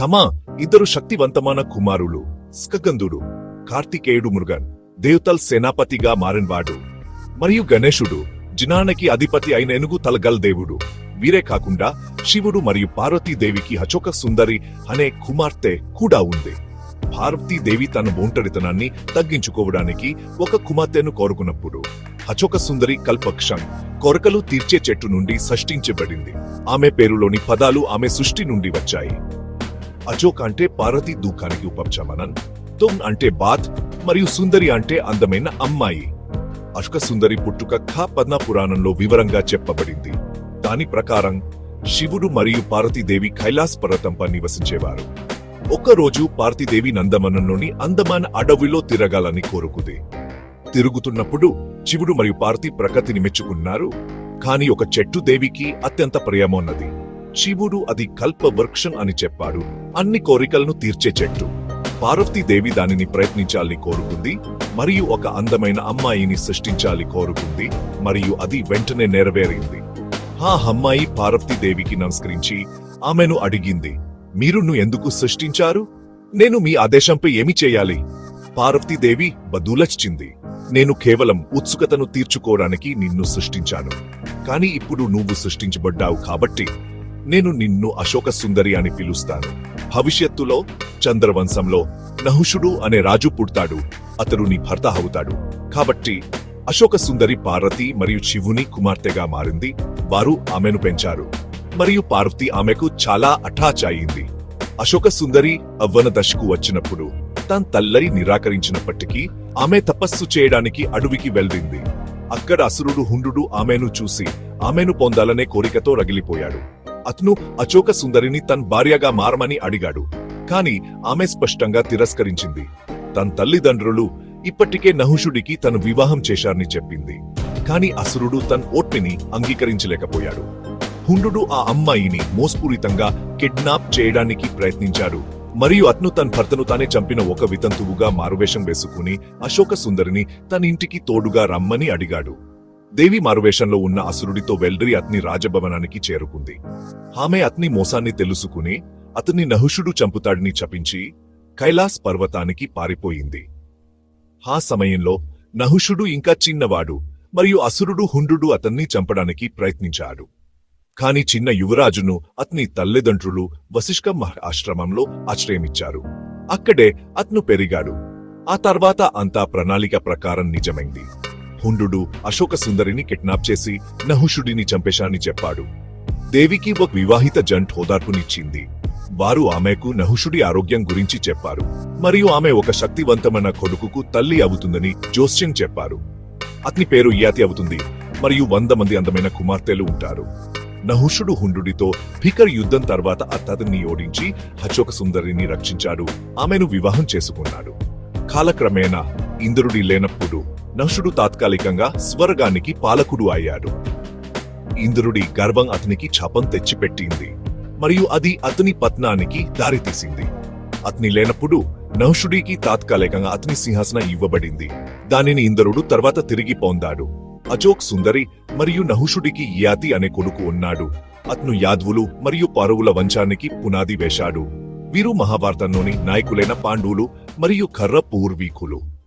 తమ ఇద్దరు శక్తివంతమైన కుమారులు స్కగంధుడు కార్తికేయుడు మురుగన్ దేవతల్ సేనాపతిగా మారినవాడు మరియు గణేశుడు జినానకి అధిపతి అయిన ఎనుగు తలగల్ దేవుడు వీరే కాకుండా శివుడు మరియు పార్వతీదేవికి హచోక సుందరి అనే కుమార్తె కూడా ఉంది. పార్వతీదేవి తన ఒంటరితనాన్ని తగ్గించుకోవడానికి ఒక కుమార్తెను కోరుకున్నప్పుడు హచోక సుందరి కల్పక్షం కొరకలు తీర్చే చెట్టు నుండి సృష్టించబడింది. ఆమె పేరులోని పదాలు ఆమె సృష్టి నుండి వచ్చాయి. అచోక్ అంటే పార్వతి దుఃఖానికి ఉపశమనం తుమ్ అంటే బాత్ మరియు సుందరి అంటే అందమైన అమ్మాయి. అశుక సుందరి పుట్టుక ఖా పద్మ పురాణంలో వివరంగా చెప్పబడింది. దాని ప్రకారం శివుడు మరియు పార్వతీదేవి కైలాస్ పర్వతంపై నివసించేవారు. ఒకరోజు పార్వతీదేవి నందమనంలోని అందమాన అడవిలో తిరగాలని కోరుకుంది. తిరుగుతున్నప్పుడు శివుడు మరియు పార్వతి ప్రకృతిని మెచ్చుకున్నారు. కాని ఒక చెట్టు దేవికి అత్యంత ప్రియమన్నది శివుడు అది కల్ప వృక్షం అని చెప్పాడు. అన్ని కోరికలను తీర్చే చెట్టు. పార్వతీదేవి దానిని ప్రయత్నించాలని కోరుకుంది మరియు ఒక అందమైన అమ్మాయిని సృష్టించాలి కోరుకుంది మరియు అది వెంటనే నెరవేరింది. ఆ అమ్మాయి పార్వతీదేవికి నమస్కరించి ఆమెను అడిగింది మీరు ను ఎందుకు సృష్టించారు? నేను మీ ఆదేశంపై ఏమి చేయాలి? పార్వతీదేవి బదులచ్చింది నేను కేవలం ఉత్సుకతను తీర్చుకోవడానికి నిన్ను సృష్టించాను కాని ఇప్పుడు నువ్వు సృష్టించబడ్డావు కాబట్టి నేను నిన్ను అశోక సుందరి అని పిలుస్తాను. భవిష్యత్తులో చంద్రవంశంలో నహుషుడు అనే రాజు పుడతాడు. అతడు నీ భర్త అవుతాడు. కాబట్టి అశోక సుందరి పార్వతి మరియు శివుని కుమార్తెగా మారింది. వారు ఆమెను పెంచారు. మరియు పార్వతి ఆమెకు చాలా అటాచ్ అయింది. అశోక సుందరి అవ్వన దశకు వచ్చినప్పుడు తన తల్లరి నిరాకరించినప్పటికీ ఆమె తపస్సు చేయడానికి అడవికి వెళ్ళింది అక్కడ అసురుడు హుండు ఆమెను చూసి ఆమెను పొందాలనే కోరికతో రగిలిపోయాడు. అతను అశోక సుందరిని తన భార్యగా మారమని అడిగాడు. కాని ఆమె స్పష్టంగా తిరస్కరించింది. తన తల్లిదండ్రులు ఇప్పటికే నహుషుడికి తను వివాహం చేశారని చెప్పింది. కాని అసురుడు తన ఓట్మిని అంగీకరించలేకపోయాడు. హుండు ఆ అమ్మాయిని మోస్పూరితంగా కిడ్నాప్ చేయడానికి ప్రయత్నించాడు. మరియు అతను తన భర్తను తానే చంపిన ఒక వితంతువుగా మారువేషం వేసుకుని అశోక సుందరిని తన ఇంటికి తోడుగా రమ్మని అడిగాడు. దేవి మారువేషంలో ఉన్న అసురుడితో వెల్రి అతని రాజభవనానికి చేరుకుంది. ఆమె అతని మోసాన్ని తెలుసుకుని అతన్ని నహుషుడు చంపుతాడిని చపించి కైలాస్ పర్వతానికి పారిపోయింది. ఆ సమయంలో నహుషుడు ఇంకా చిన్నవాడు మరియు అసురుడు హుండు అతన్ని చంపడానికి ప్రయత్నించాడు. కాని చిన్న యువరాజును అతని తల్లిదండ్రులు వశిష్క ఆశ్రమంలో ఆశ్రయమిచ్చారు. అక్కడే అతను పెరిగాడు. ఆ తర్వాత అంతా ప్రణాళిక ప్రకారం నిజమైంది. హుండు అశోక సుందరిని కిడ్నాప్ చేసి నహుషుడిని చంపేశాని చెప్పాడు. దేవికి ఒక వివాహిత జంట్ హోదార్పునిచ్చింది. వారు ఆమెకు నహుషుడి ఆరోగ్యం గురించి చెప్పారు. మరియు ఆమె ఒక శక్తివంతమైన కొడుకుకు తల్లి అవుతుందని జోస్యం చెప్పారు. అతని పేరు యాతి అవుతుంది. మరియు వంద మంది అందమైన కుమార్తెలు ఉంటారు. నహుషుడు హుండుడితో భీకర్ యుద్ధం తర్వాత అతడిని ఓడించి హచోక సుందరిని రక్షించాడు. ఆమెను వివాహం చేసుకున్నాడు. కాలక్రమేణా ఇంద్రుడి లేన నహుషుడు తాత్కాలికంగా స్వర్గానికి పాలకుడు అయ్యాడు. ఇంద్రుడి గర్వం అతనికి చపం తెచ్చిపెట్టింది. మరియు అది అతని పత్నానికి దారితీసింది అతని లేనప్పుడు నహుషుడికి తాత్కాలికంగా అతని సింహాసనం ఇవ్వబడింది. దానిని ఇంద్రుడు తర్వాత తిరిగి పొందాడు. అజోక్ సుందరి మరియు నహుషుడికి యాతి అనే కొడుకు ఉన్నాడు. అతను యాద్వులు మరియు పరువుల వంశానికి పునాది వేశాడు. వీరు మహాభారతంలోని నాయకులైన పాండవులు మరియు కర్ర పూర్వీకులు.